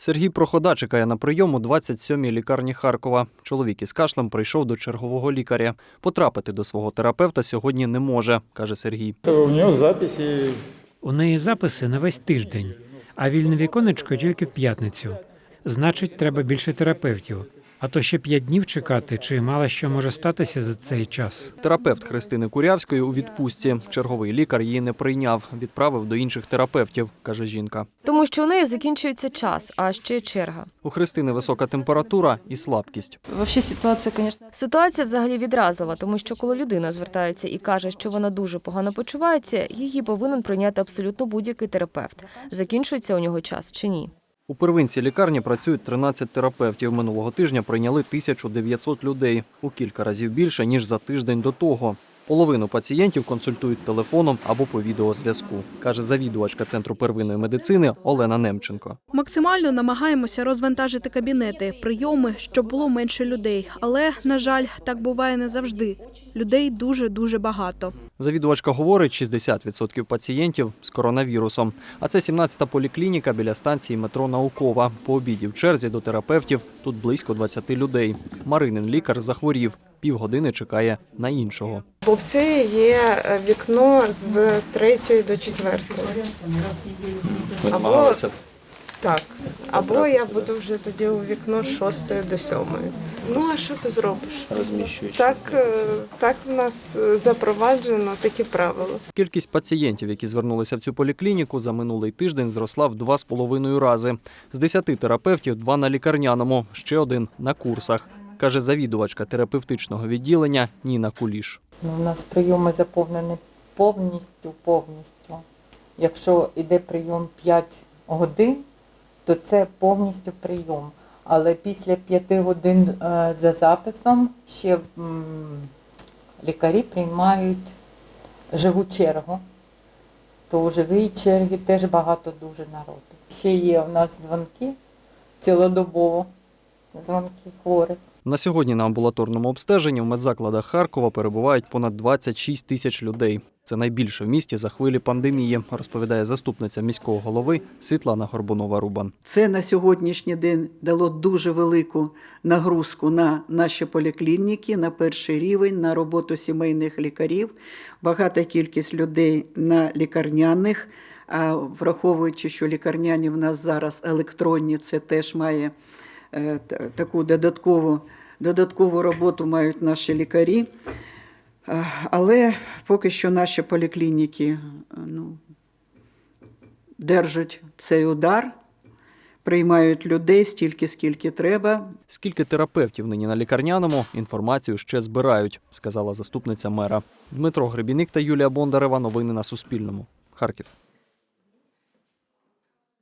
Сергій Прохода чекає на прийом у 27-й лікарні Харкова. Чоловік із кашлем прийшов до чергового лікаря. Потрапити до свого терапевта сьогодні не може, каже Сергій. У нього записи У неї записи на весь тиждень, а вільне віконечко тільки в п'ятницю. Значить, треба більше терапевтів. А то ще п'ять днів чекати, чи мало що може статися за цей час. Терапевт Христини Курявської у відпустці. Черговий лікар її не прийняв, відправив до інших терапевтів, каже жінка. Тому що у неї закінчується час, а ще черга. У Христини висока температура і слабкість. Вообще ситуация, конечно, Ситуація взагалі відразлива, тому що коли людина звертається і каже, що вона дуже погано почувається, її повинен прийняти абсолютно будь-який терапевт. Закінчується у нього час чи ні. У первинці лікарні працюють 13 терапевтів. Минулого тижня прийняли 1900 людей у кілька разів більше ніж за тиждень до того. Половину пацієнтів консультують телефоном або по відеозв'язку, каже завідувачка центру первинної медицини Олена Немченко. Максимально намагаємося розвантажити кабінети, прийоми, щоб було менше людей. Але, на жаль, так буває не завжди. Людей дуже дуже багато. Завідувачка говорить, 60% пацієнтів з коронавірусом. А це 17-та поліклініка біля станції метро Наукова. По обіді в черзі до терапевтів тут близько 20 людей. Маринин лікар захворів. Півгодини чекає на іншого. Бо в це є е, вікно з 3 до 4. Ви Або- намагалися Так. Або я буду вже тоді у вікно з 6 до 7. Ну а що ти зробиш? розміщуючи. Так, е, так в нас е, запроваджено такі правила. Кількість пацієнтів, які звернулися в цю поліклініку, за минулий тиждень зросла в два з половиною рази. З 10 терапевтів два на лікарняному, ще один на курсах, каже завідувачка терапевтичного відділення Ніна Куліш. Ну, у нас прийоми заповнені повністю, повністю. Якщо йде прийом 5 годин, то це повністю прийом. Але після 5 годин е, за записом ще лікарі приймають живу чергу. То у живій черги теж багато дуже народу. Ще є у нас дзвонки цілодобово, дзвонки хворих. На сьогодні на амбулаторному обстеженні в медзакладах Харкова перебувають понад 26 тисяч людей. Це найбільше в місті за хвилі пандемії, розповідає заступниця міського голови Світлана Горбунова-Рубан. Це на сьогоднішній день дало дуже велику нагрузку на наші поліклініки, на перший рівень, на роботу сімейних лікарів, багата кількість людей на лікарняних. А враховуючи, що лікарняні в нас зараз електронні, це теж має е, таку додаткову, додаткову роботу мають наші лікарі. Е, Але поки що наші поліклініки е, ну, держать цей удар, приймають людей стільки, скільки треба. Скільки терапевтів нині на лікарняному, інформацію ще збирають, сказала заступниця мера. Дмитро Гребіник та Юлія Бондарева. Новини на Суспільному. Харків.